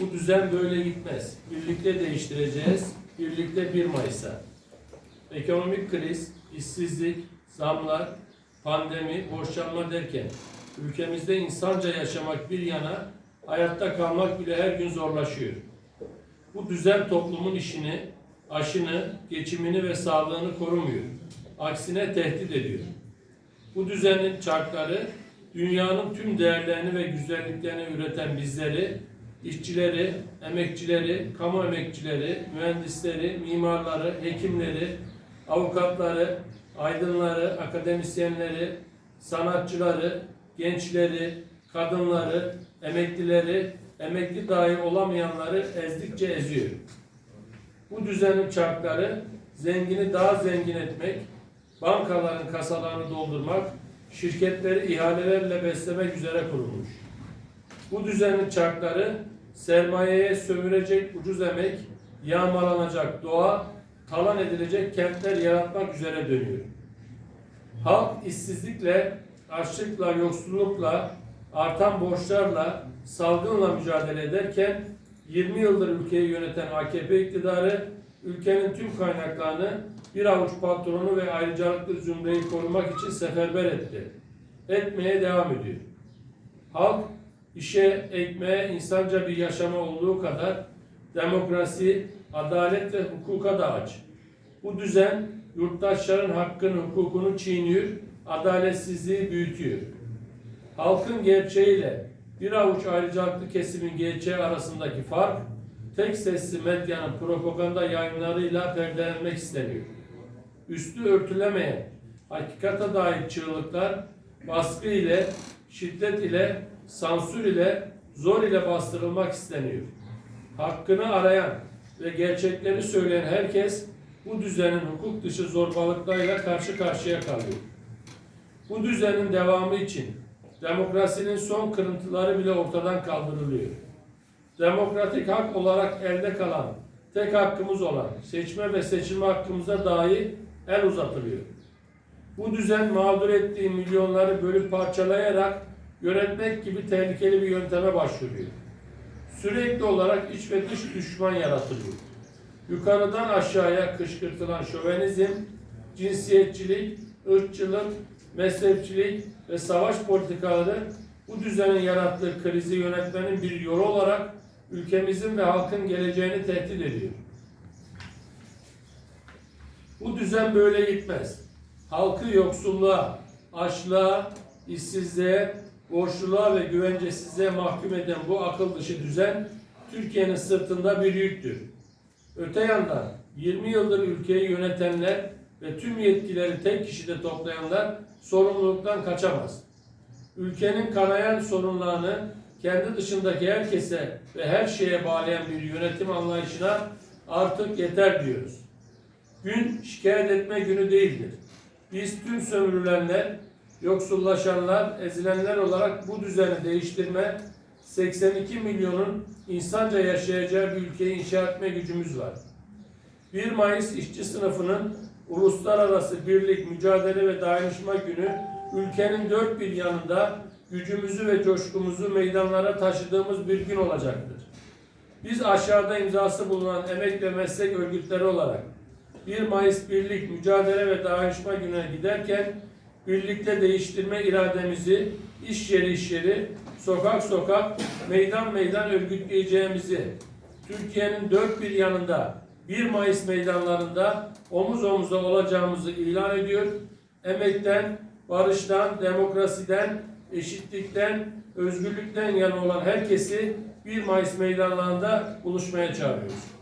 Bu düzen böyle gitmez. Birlikte değiştireceğiz. Birlikte 1 Mayıs'a. Ekonomik kriz, işsizlik, zamlar, pandemi, borçlanma derken ülkemizde insanca yaşamak bir yana hayatta kalmak bile her gün zorlaşıyor. Bu düzen toplumun işini, aşını, geçimini ve sağlığını korumuyor. Aksine tehdit ediyor. Bu düzenin çarkları dünyanın tüm değerlerini ve güzelliklerini üreten bizleri, işçileri, emekçileri, kamu emekçileri, mühendisleri, mimarları, hekimleri, avukatları, aydınları, akademisyenleri, sanatçıları, gençleri, kadınları, emeklileri, emekli dahi olamayanları ezdikçe eziyor. Bu düzenin çarkları zengini daha zengin etmek, bankaların kasalarını doldurmak, şirketleri ihalelerle beslemek üzere kurulmuş. Bu düzenin çarkları sermayeye sömürecek ucuz emek, yağmalanacak doğa, talan edilecek kentler yaratmak üzere dönüyor. Halk işsizlikle, açlıkla, yoksullukla, artan borçlarla, salgınla mücadele ederken 20 yıldır ülkeyi yöneten AKP iktidarı ülkenin tüm kaynaklarını bir avuç patronu ve ayrıcalıklı zümreyi korumak için seferber etti. Etmeye devam ediyor. Halk işe, ekmeğe, insanca bir yaşama olduğu kadar demokrasi, adalet ve hukuka da aç. Bu düzen yurttaşların hakkını, hukukunu çiğniyor, adaletsizliği büyütüyor. Halkın gerçeğiyle bir avuç ayrıcalıklı kesimin gerçeği arasındaki fark, tek sesli medyanın propaganda yayınlarıyla perdelenmek isteniyor. Üstü örtülemeyen, hakikate dair çığlıklar, baskı ile, şiddet ile, sansür ile, zor ile bastırılmak isteniyor. Hakkını arayan ve gerçekleri söyleyen herkes bu düzenin hukuk dışı zorbalıklarıyla karşı karşıya kalıyor. Bu düzenin devamı için demokrasinin son kırıntıları bile ortadan kaldırılıyor. Demokratik hak olarak elde kalan, tek hakkımız olan seçme ve seçilme hakkımıza dahi el uzatılıyor. Bu düzen mağdur ettiği milyonları bölüp parçalayarak yönetmek gibi tehlikeli bir yönteme başvuruyor. Sürekli olarak iç ve dış düşman yaratılıyor. Yukarıdan aşağıya kışkırtılan şövenizm, cinsiyetçilik, ırkçılık, mezhepçilik ve savaş politikaları bu düzenin yarattığı krizi yönetmenin bir yolu olarak ülkemizin ve halkın geleceğini tehdit ediyor. Bu düzen böyle gitmez. Halkı yoksulluğa, açlığa, işsizliğe, borçluluğa ve güvencesizliğe mahkum eden bu akıl dışı düzen Türkiye'nin sırtında bir yüktür. Öte yandan 20 yıldır ülkeyi yönetenler ve tüm yetkileri tek kişide toplayanlar sorumluluktan kaçamaz. Ülkenin kanayan sorunlarını kendi dışındaki herkese ve her şeye bağlayan bir yönetim anlayışına artık yeter diyoruz. Gün şikayet etme günü değildir. Biz tüm sömürülenler, yoksullaşanlar, ezilenler olarak bu düzeni değiştirme, 82 milyonun insanca yaşayacağı bir ülkeyi inşa etme gücümüz var. 1 Mayıs işçi sınıfının uluslararası birlik, mücadele ve dayanışma günü ülkenin dört bir yanında gücümüzü ve coşkumuzu meydanlara taşıdığımız bir gün olacaktır. Biz aşağıda imzası bulunan emek ve meslek örgütleri olarak 1 Mayıs Birlik, Mücadele ve Dayanışma Günü'ne giderken birlikte değiştirme irademizi iş yeri iş yeri, sokak sokak, meydan meydan örgütleyeceğimizi, Türkiye'nin dört bir yanında 1 Mayıs meydanlarında omuz omuza olacağımızı ilan ediyor. Emekten, barıştan, demokrasiden, eşitlikten, özgürlükten yana olan herkesi 1 Mayıs meydanlarında buluşmaya çağırıyoruz.